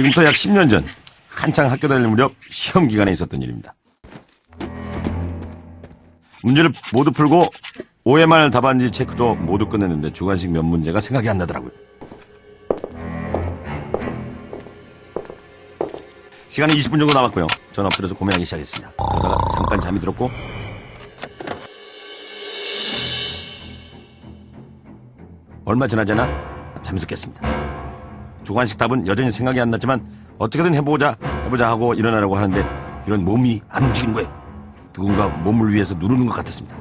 지금부터 약 10년 전 한창 학교 다닐 무렵 시험 기간에 있었던 일입니다. 문제를 모두 풀고 OMR 답안지 체크도 모두 끝냈는데 주관식 몇 문제가 생각이 안 나더라고요. 시간이 20분 정도 남았고요. 전 엎드려서 고민하기 시작했습니다. 그러다가 잠깐 잠이 들었고 얼마 지나지 않아 잠에서 깼습니다. 주관식 답은 여전히 생각이 안 났지만 어떻게든 해보자 해보자 하고 일어나려고 하는데 이런 몸이 안 움직이는 거예요. 누군가 몸을 위해서 누르는 것 같았습니다.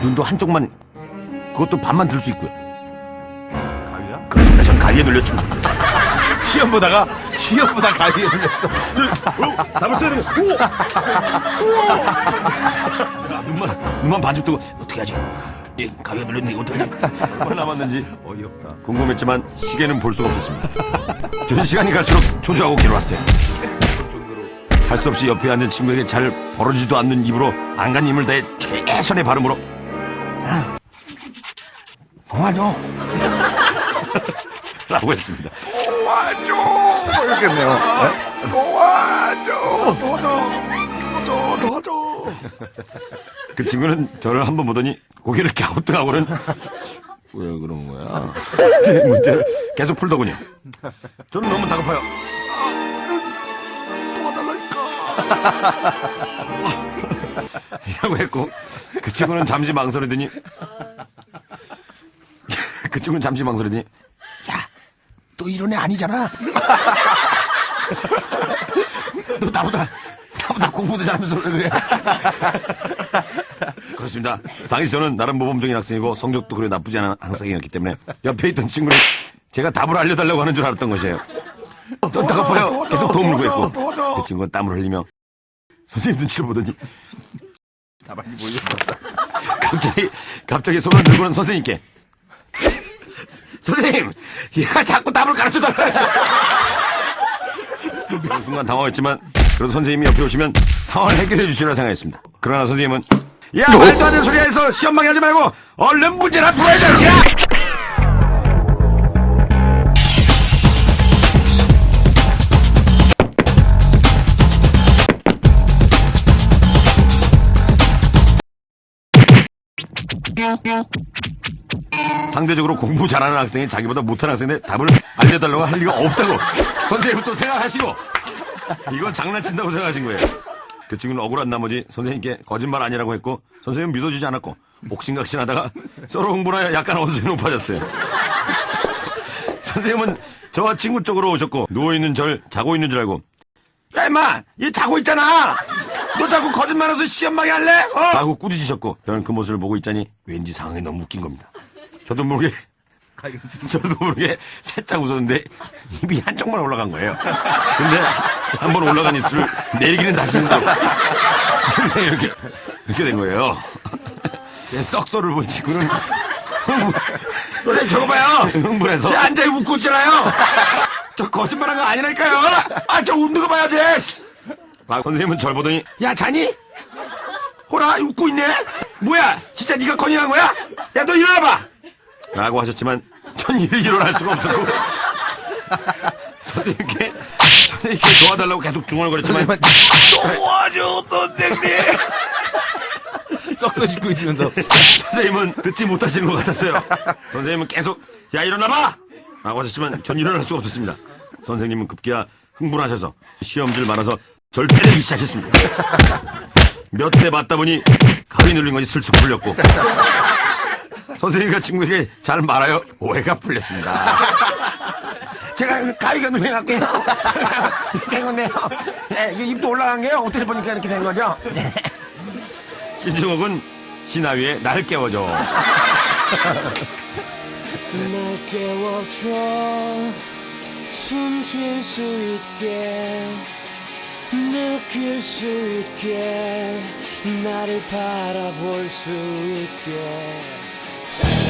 눈도 한쪽만 그것도 반만 들 수 있고요. 가위야? 그렇습니다. 전 가위에 눌렸죠. 시험 보다가 시험 보다 가위에 눌렸어. 답을 써야 자, 눈만 눈만 반쯤 뜨고 어떻게 하지? 예, 가위에 눌렸는데 이거 어떡하지? 얼마 남았는지 어이없다. 궁금했지만 시계는 볼 수가 없었습니다. 전 시간이 갈수록 초조하고 괴로웠어요. 할 수 없이 옆에 앉은 친구에게 잘 벌어지지도 않는 입으로 안간 힘을 다해 최선의 발음으로 아, 도와줘 라고 했습니다. 도와줘. 이렇겠네요. 네? 도와줘. 도와줘. 도와줘. 그 친구는 저를 한 번 보더니 고개를 갸우뚱하고는 왜 그런 거야? 문제를 계속 풀더군요. 저는 너무 다급해요. 이라고 했고 그 친구는 잠시 망설이더니 그 친구는 잠시 망설이더니 야, 너 이런 애 아니잖아. 너 나보다 나보다 공부도 잘하면서 왜 그래? 그렇습니다. 당시 저는 나름 모범적인 학생이고 성적도 그리 나쁘지 않은 학생이었기 때문에 옆에 있던 친구는 제가 답을 알려달라고 하는 줄 알았던 것이에요. 전 다급해요. 계속 도움을 구했고 그 친구는 땀을 흘리며 선생님 눈치를 보더니 가만히 보이는 갑자기 갑자기 손을 들고는 선생님께 선생님 얘가 자꾸 답을 가르쳐 달라 그 순간 당황했지만 그래도 선생님이 옆에 오시면 상황을 해결해 주시라 생각했습니다 그러나 선생님은 야 말도 안 되는 소리 해서 시험방해 하지 말고 얼른 문제나 풀어야 자식아 상대적으로 공부 잘하는 학생이 자기보다 못하는 학생인데 답을 알려달라고 할 리가 없다고 선생님은 또 생각하시고. 이건 장난친다고 생각하신 거예요. 그 친구는 억울한 나머지 선생님께 거짓말 아니라고 했고 선생님은 믿어주지 않았고 옥신각신 하다가 서로 흥분하여 약간 언성이 높아졌어요. 선생님은 저와 친구 쪽으로 오셨고 누워있는 절 자고 있는 줄 알고 야 임마 얘 자고 있잖아 너 자꾸 거짓말해서 시험방해 할래? 어? 라고 꾸짖으셨고 저는 그 모습을 보고 있자니 왠지 상황이 너무 웃긴 겁니다. 저도 모르게 저도 모르게 살짝 웃었는데 입이 한쪽만 올라간 거예요. 근데 한 번 올라간 입술을 내리기는 다시 힘들어. 근데 이렇게 이렇게 된 거예요. 제 썩소를 본 친구는 선생님 저거 봐요. 흥분해서 제 앉아 웃고 있잖아요. 저 거짓말한 거 아니라니까요. 아 저 웃는 거 봐요, 제. 아, 선생님은 절 보더니 야 자니? 호라 웃고 있네. 뭐야? 진짜 네가 건의한 거야? 야 너 일어나봐. 라고 하셨지만 전 일- 일어날 수가 없었고. 선생님께 선생님께 도와달라고 계속 중얼거렸지만 도와줘 선생님! 썩소 짓고 있으면서. 선생님은 듣지 못하시는 것 같았어요. 선생님은 계속 야 일어나봐! 라고 하셨지만 전 일어날 수가 없었습니다. 선생님은 급기야 흥분하셔서 시험지를 말아서 절 때리기 시작했습니다. 몇 대 맞다 보니 가위 눌린 것이 슬쩍 풀렸고 선생님과 친구에게 잘 말하여 오해가 풀렸습니다. 제가 가위가 눈에 갈게요. 이렇게 된 건데요. 네, 이게 입도 올라간 게요. 어떻게 보니까 이렇게 된 거죠. 네. 신중옥은 신하위에 날 깨워줘. 날 깨워줘 숨쉴 수 있게 느낄 수 있게 나를 바라볼 수 있게 날 깨워줘